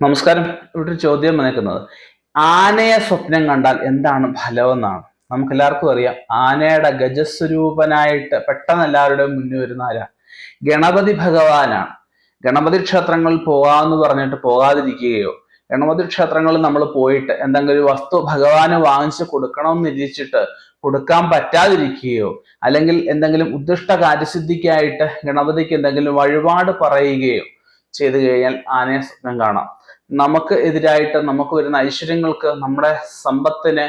നമസ്കാരം. ഇവിടെ ഒരു ചോദ്യം വന്നേക്കുന്നത്. ആനയെ സ്വപ്നം കണ്ടാൽ എന്താണ് ഫലമെന്നാണ്. നമുക്ക് എല്ലാവർക്കും അറിയാം. ആനയുടെ ഗജസ്വരൂപനായിട്ട് പെട്ടെന്ന് എല്ലാവരുടെയും മുന്നിൽ വരുന്ന ആരാ? ഗണപതി ഭഗവാനാണ്. ഗണപതി ക്ഷേത്രങ്ങളിൽ പോകാമെന്ന് പറഞ്ഞിട്ട് പോകാതിരിക്കുകയോ ഗണപതി ക്ഷേത്രങ്ങളിൽ നമ്മൾ പോയിട്ട് എന്തെങ്കിലും ഒരു വസ്തു ഭഗവാന് വാങ്ങിച്ച് കൊടുക്കണമെന്ന് നിരീക്ഷിച്ചിട്ട് കൊടുക്കാൻ പറ്റാതിരിക്കുകയോ അല്ലെങ്കിൽ എന്തെങ്കിലും ഉദ്ദിഷ്ട കാര്യസിദ്ധിക്കായിട്ട് ഗണപതിക്ക് എന്തെങ്കിലും വഴിപാട് പറയുകയോ ചെയ്തു കഴിഞ്ഞാൽ ആനയെ സ്വപ്നം കാണാം. നമുക്ക് എതിരായിട്ട് നമുക്ക് വരുന്ന ഐശ്വര്യങ്ങൾക്ക് നമ്മുടെ സമ്പത്തിന്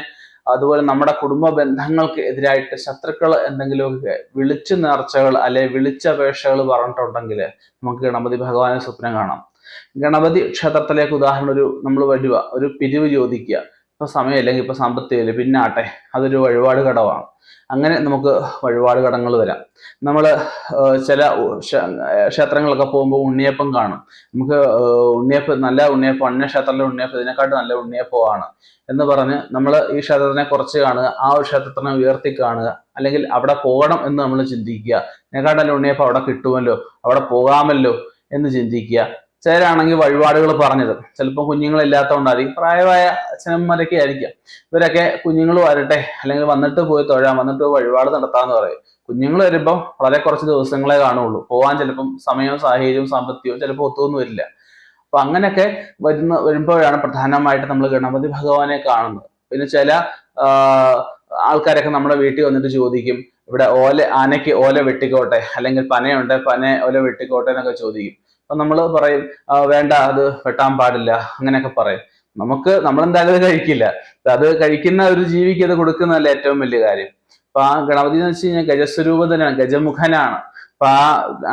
അതുപോലെ നമ്മുടെ കുടുംബ ബന്ധങ്ങൾക്ക് എതിരായിട്ട് ശത്രുക്കൾ എന്തെങ്കിലുമൊക്കെ വിളിച്ചു നേർച്ചകൾ അല്ലെ വിളിച്ചപേക്ഷകൾ പറഞ്ഞിട്ടുണ്ടെങ്കിൽ നമുക്ക് ഗണപതി ഭഗവാനെ സ്വപ്നം കാണാം. ഗണപതി ക്ഷേത്രത്തിലേക്ക് ഉദാഹരണം ഒരു നമ്മൾ വരിക ഒരു പിരിവ് ചോദിക്കുക. ഇപ്പൊ സമയമില്ലെങ്കിൽ ഇപ്പൊ സാമ്പത്തികമില്ല പിന്നാട്ടെ അതൊരു വഴിപാട് കടവാണ് അങ്ങനെ നമുക്ക് വഴിപാട് കടങ്ങൾ വരാം. നമ്മൾ ചില ക്ഷേത്രങ്ങളൊക്കെ പോകുമ്പോൾ ഉണ്ണിയപ്പം കാണും. നമുക്ക് ഉണ്ണിയപ്പം നല്ല ഉണ്ണിയപ്പം അന്യ ക്ഷേത്രത്തിലെ ഉണ്ണിയപ്പം ഇതിനെക്കാട്ടും നല്ല ഉണ്ണിയപ്പമാണ് എന്ന് പറഞ്ഞ് നമ്മൾ ഈ ക്ഷേത്രത്തിനെ കുറച്ച് കാണുക ആ ഒരു ക്ഷേത്രത്തിനെ ഉയർത്തി കാണുക അല്ലെങ്കിൽ അവിടെ പോകണം എന്ന് നമ്മൾ ചിന്തിക്കുക. ഇതിനെക്കാട്ടും നല്ല ഉണ്ണിയപ്പം അവിടെ കിട്ടുമല്ലോ അവിടെ പോകാമല്ലോ എന്ന് ചിന്തിക്കുക. ചിലരാണെങ്കിൽ വഴിപാടുകൾ പറഞ്ഞത്. ചിലപ്പോൾ കുഞ്ഞുങ്ങളില്ലാത്തതുകൊണ്ടായിരിക്കും പ്രായമായ അച്ഛനന്മാരൊക്കെ ആയിരിക്കാം. ഇവരൊക്കെ കുഞ്ഞുങ്ങൾ വരട്ടെ അല്ലെങ്കിൽ വന്നിട്ട് പോയി തൊഴാം വന്നിട്ട് വഴിപാട് നടത്താന്ന് പറയും. കുഞ്ഞുങ്ങൾ വരുമ്പോൾ വളരെ കുറച്ച് ദിവസങ്ങളെ കാണുള്ളൂ. പോകാൻ ചിലപ്പം സമയവും സാഹചര്യവും സാമ്പത്തികവും ചിലപ്പോൾ ഒത്തുവൊന്നും വരില്ല. അപ്പൊ അങ്ങനെയൊക്കെ വരുന്ന വരുമ്പോഴാണ് പ്രധാനമായിട്ട് നമ്മൾ ഗണപതി ഭഗവാനെ കാണുന്നത്. പിന്നെ ചില ആൾക്കാരൊക്കെ നമ്മുടെ വീട്ടിൽ വന്നിട്ട് ചോദിക്കും. ഇവിടെ ഓല ആനയ്ക്ക് ഓല വെട്ടിക്കോട്ടെ അല്ലെങ്കിൽ പനയുണ്ട് പന ഓല വെട്ടിക്കോട്ടെ എന്നൊക്കെ ചോദിക്കും. അപ്പൊ നമ്മൾ പറയും "ആ, വേണ്ട അത് വെട്ടാൻ പാടില്ല അങ്ങനെയൊക്കെ പറയും. നമുക്ക് നമ്മൾ എന്തായാലും കഴിക്കില്ല. അത് കഴിക്കുന്ന ഒരു ജീവിക്ക് അത് കൊടുക്കുന്നതല്ല ഏറ്റവും വലിയ കാര്യം. അപ്പൊ ആ ഗണപതി എന്ന് വെച്ച് കഴിഞ്ഞാൽ ഗജസ്വരൂപതനാണ് ഗജമുഖനാണ്. അപ്പൊ ആ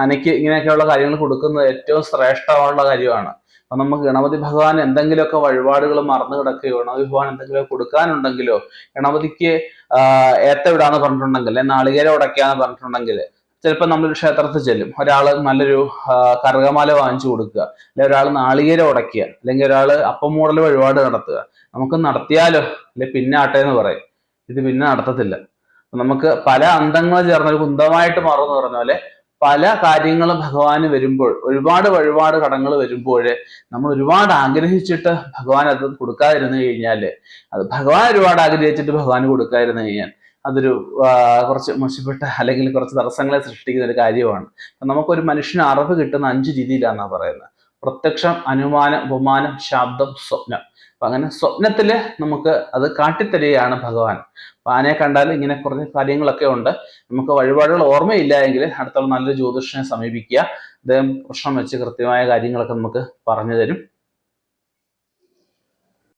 അനയ്ക്ക് ഇങ്ങനെയൊക്കെയുള്ള കാര്യങ്ങൾ കൊടുക്കുന്നത് ഏറ്റവും ശ്രേഷ്ഠമുള്ള കാര്യമാണ്. അപ്പൊ നമുക്ക് ഗണപതി ഭഗവാൻ എന്തെങ്കിലുമൊക്കെ വഴിപാടുകൾ മറന്നു കിടക്കുകയോ ഗണപതി ഭഗവാൻ എന്തെങ്കിലും കൊടുക്കാനുണ്ടെങ്കിലോ ഗണപതിക്ക് ആഹ് ഏത്ത വിടാന്ന് പറഞ്ഞിട്ടുണ്ടെങ്കിൽ നാളികേരം ഉടയ്ക്കാന്ന് പറഞ്ഞിട്ടുണ്ടെങ്കിൽ ചിലപ്പോൾ നമ്മളൊരു ക്ഷേത്രത്തിൽ ചെല്ലും. ഒരാൾ നല്ലൊരു കറുകമാല വാങ്ങിച്ചു കൊടുക്കുക. അല്ലെങ്കിൽ ഒരാൾ നാളികേര ഉടയ്ക്കുക. അല്ലെങ്കിൽ ഒരാൾ അപ്പം മൂടൽ വഴിപാട് നടത്തുക. നമുക്ക് നടത്തിയാലോ? അല്ലെ പിന്നെ ആട്ടെ എന്ന് പറയും. ഇത് പിന്നെ നടത്തത്തില്ല. നമുക്ക് പല അന്തങ്ങൾ ചേർന്ന ഒരു കുന്തമായിട്ട് മാറുമെന്ന് പറഞ്ഞ പോലെ പല കാര്യങ്ങളും ഭഗവാന് വരുമ്പോൾ ഒരുപാട് വഴിപാട് കടങ്ങൾ വരുമ്പോൾ നമ്മൾ ഒരുപാട് ആഗ്രഹിച്ചിട്ട് ഭഗവാൻ അത് കൊടുക്കാതിരുന്നു കഴിഞ്ഞാൽ അത് ഭഗവാൻ ഒരുപാട് ആഗ്രഹിച്ചിട്ട് ഭഗവാന് കൊടുക്കാതിരുന്നു കഴിഞ്ഞാൽ അതൊരു കുറച്ച് മോശപ്പെട്ട അല്ലെങ്കിൽ കുറച്ച് തടസ്സങ്ങളെ സൃഷ്ടിക്കുന്ന ഒരു കാര്യമാണ്. നമുക്കൊരു മനുഷ്യന് അറിവ് കിട്ടുന്ന അഞ്ച് രീതിയിലാണ് പറയുന്നത്. പ്രത്യക്ഷം അനുമാനം ഉപമാനം ശബ്ദം സ്വപ്നം. അപ്പൊ അങ്ങനെ സ്വപ്നത്തിൽ നമുക്ക് അത് കാട്ടിത്തരികയാണ് ഭഗവാൻ. ആനയെ കണ്ടാൽ ഇങ്ങനെ കുറച്ച് കാര്യങ്ങളൊക്കെ ഉണ്ട്. നമുക്ക് വഴിപാടുകൾ ഓർമ്മയില്ല എങ്കിൽ അടുത്തുള്ള നല്ലൊരു ജ്യോതിഷനെ സമീപിക്കുക. അദ്ദേഹം പ്രശ്നം വെച്ച് കൃത്യമായ കാര്യങ്ങളൊക്കെ നമുക്ക് പറഞ്ഞു തരും.